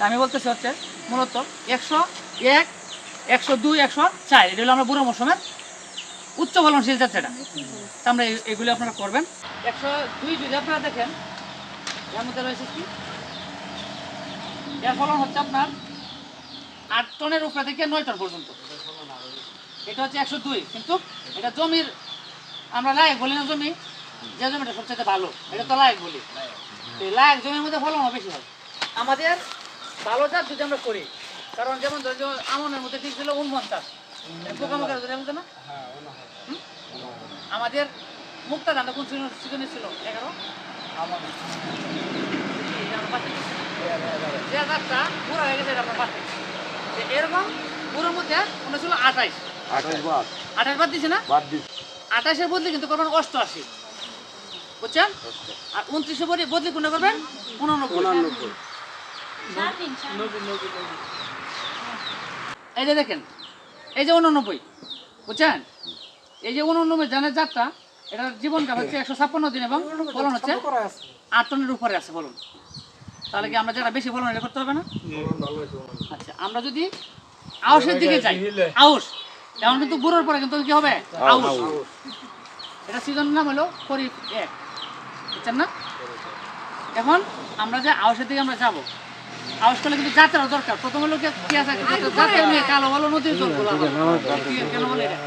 তা আমি বলতেছি হচ্ছে, মূলত একশো এক, একশো দুই, একশো চার, এটা হলো আমরা বুড়ো মৌসুমের উচ্চ ফলনশীল যাচ্ছে এটা তা আমরা এগুলো আপনারা করবেন। একশো দুই যদি আপনারা দেখেন, এর মধ্যে রয়েছে কি? এর ফলন হচ্ছে আপনার আট টনের উপরে থেকে নয় টন পর্যন্ত। এটা হচ্ছে একশো দুই, কিন্তু এটা জমির আমরা লায়ক বলি না জমি, যে জমিটা সবচেয়ে ভালো, এটা তো লায়ক বলি। লায়ক জমির মধ্যে ফলন বেশি হয়। আমাদের ভালো জাত যদি আমরা করি কারণ যেমন ধরো আমনের মধ্যে ঠিক ছিল উনপঞ্চাশ পোকামাকড় ধরে না? হুম? আমাদের মুক্তা ধানটা কোন সিজনে ছিল এগারো। আমরা পাচ্ছি। যে পুরো হয়ে গেছে আমরা পাচ্ছি যে এরকম পুরোর মধ্যে ওটা ছিল আঠাইশ। আঠাশ বার বাদ দিছে না? আঠাশের বদলে কিন্তু করবেন অষ্টআশি। বুঝছেন? আর উনত্রিশে বদলে বদলে কোনটা করবেন? উনানব্বই। এই যে দেখেন এই যে উননব্বই বুঝছেন? এই যে উননব্বই জানের জাতটা এটার জীবনটা হচ্ছে একশো ছাপ্পান্ন দিন এবং ফলন হচ্ছে আট টনের উপরে আছে ফলন। তাহলে কি আমরা যেটা বেশি ফলন এটা করতে হবে না? আচ্ছা আমরা যদি আউশের দিকে যাই আউশ এখন কিন্তু বুড়োর পরে কিন্তু কি হবে? আউশ এটা সিজন নাম হলো খরিফ এক বুঝছেন না? এখন আমরা যে আউশের দিকে আমরা যাব আউশ করলে কিন্তু জাতের দরকার। প্রথম হলো কি- আছে জাতের নিয়ে কালো বলো নদীর জল বলা কেন বলে এটা?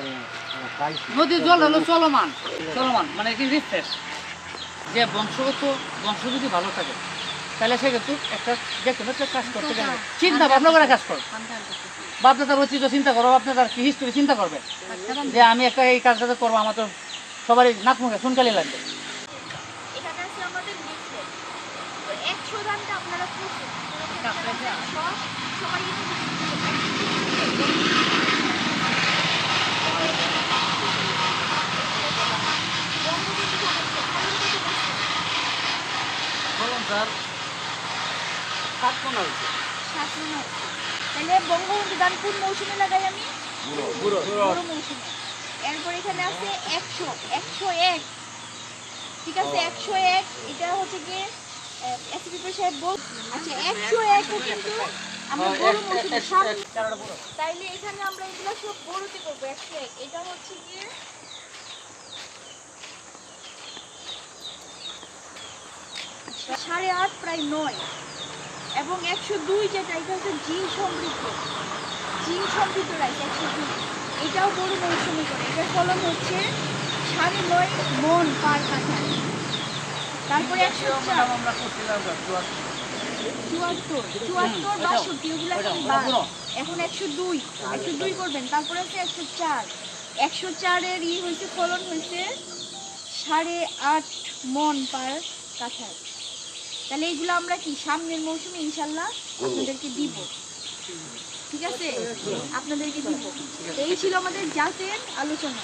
নদীর জল হলো চলমান চলমান মানে কি রিফ্রেশ যে বংশগত বংশ যদি ভালো থাকে তাহলে সে কিন্তু একটা যে কোনো একটা কাজ করতে গেলে চিন্তা ভাবনা করে কাজ করো। বাপদাদার ঐতিহ্য চিন্তা করো আপনার কি হিস্ট্রি চিন্তা করবে। যে আমি একটা এই কাজটা তো করব আমার তো সবারই নাক মুখে শুনকালি লাগবে। এখানে আছে আমাদের লিফলেট তো একশো দামটা আপনারা খুঁজছেন সবাই তাহলে বঙ্গবন্ধু গান কোন মৌসুমে লাগাই আমি? বুড়ো মৌসুমে। এরপর এখানে আছে একশো। একশো এক। ঠিক আছে? একশো এক। এটা হচ্ছে গিয়ে আচ্ছা সাড়ে আট প্রায় নয় এবং একশো দুই যেটা এটা হচ্ছে জিন সমৃদ্ধ জিন সমৃদ্ধ রাইস একশো দুই এটাও বড় মৌসুমি করে এটার ফলন হচ্ছে সাড়ে নয় মন পার কাঠায় তারপরে একশো চার চুয়াত্তর। চুয়াত্তর ওটাও, বাষট্টি ওগুলো এখন একশো দুই একশো দুই করবেন। তারপরে আছে একশো চার। একশো চারের ই হয়েছে ফলন হয়েছে সাড়ে আট মন পার কাঠায় তাহলে এইগুলো আমরা কি সামনের মৌসুমে ইনশাল্লাহ আপনাদেরকে দিব। ঠিক আছে? আপনাদেরকে দিব। এই ছিল আমাদের জাতের আলোচনা।